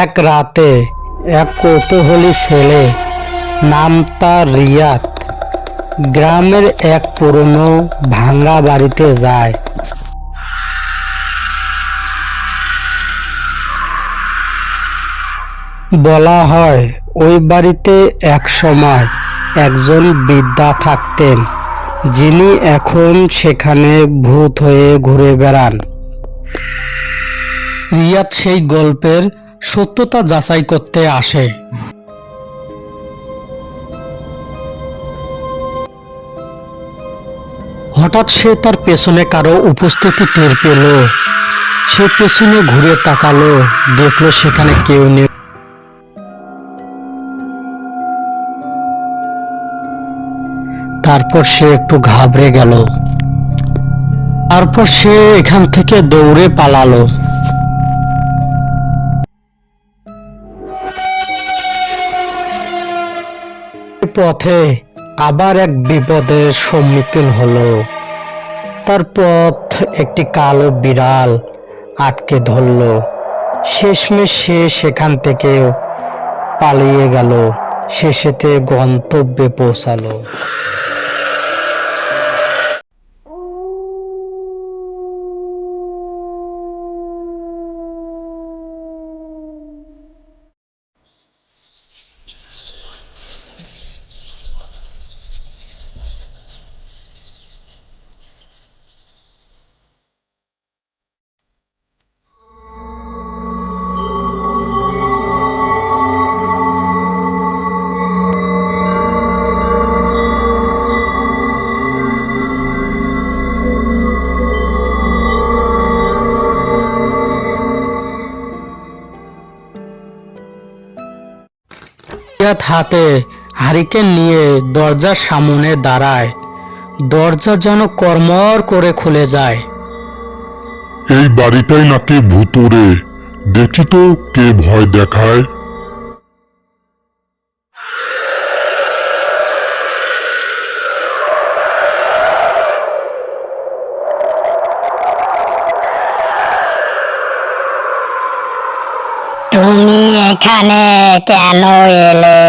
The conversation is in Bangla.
এক রাতে এক কৌতূহলী ছেলে নাম তার রিয়াদ গ্রামের এক পুরনো ভাঙ্গা বাড়িতে যায়। বলা হয়, ওই বাড়িতে এক সময় একজন বিদ্যা থাকতেন, যিনি এখন সেখানে ভূত হয়ে ঘুরে বেড়ান। রিয়াদ সেই গল্পের সত্যতা যাচাই করতে আসে। হঠাৎ সে তার পেছনে কারও উপস্থিতি টের পেল। সে পেছনে ঘুরে তাকালো, দেখল সেখানে কেউ নেই। তারপর সে একটু ঘাবড়ে গেল। তারপর সে এখান থেকে দৌড়ে পালালো। পথে আবার এক বিপদের সম্মুখীন হলো। তার পথ একটি কালো বিড়াল আটকে ধরলো। শেষমেশ সে সেখান থেকে পালিয়ে গেল। শেষেতে গন্তব্যে পৌঁছালো। রিয়াদ হাতে হারিকেন নিয়ে দরজার সামনে দাঁড়ায়। দরজা যেন কর্মর করে খুলে যায়। এই বাড়িটাই নাকি ভুতুরে দেখি তো কে ভয় দেখায়। তুমি এখানে কেন এলে?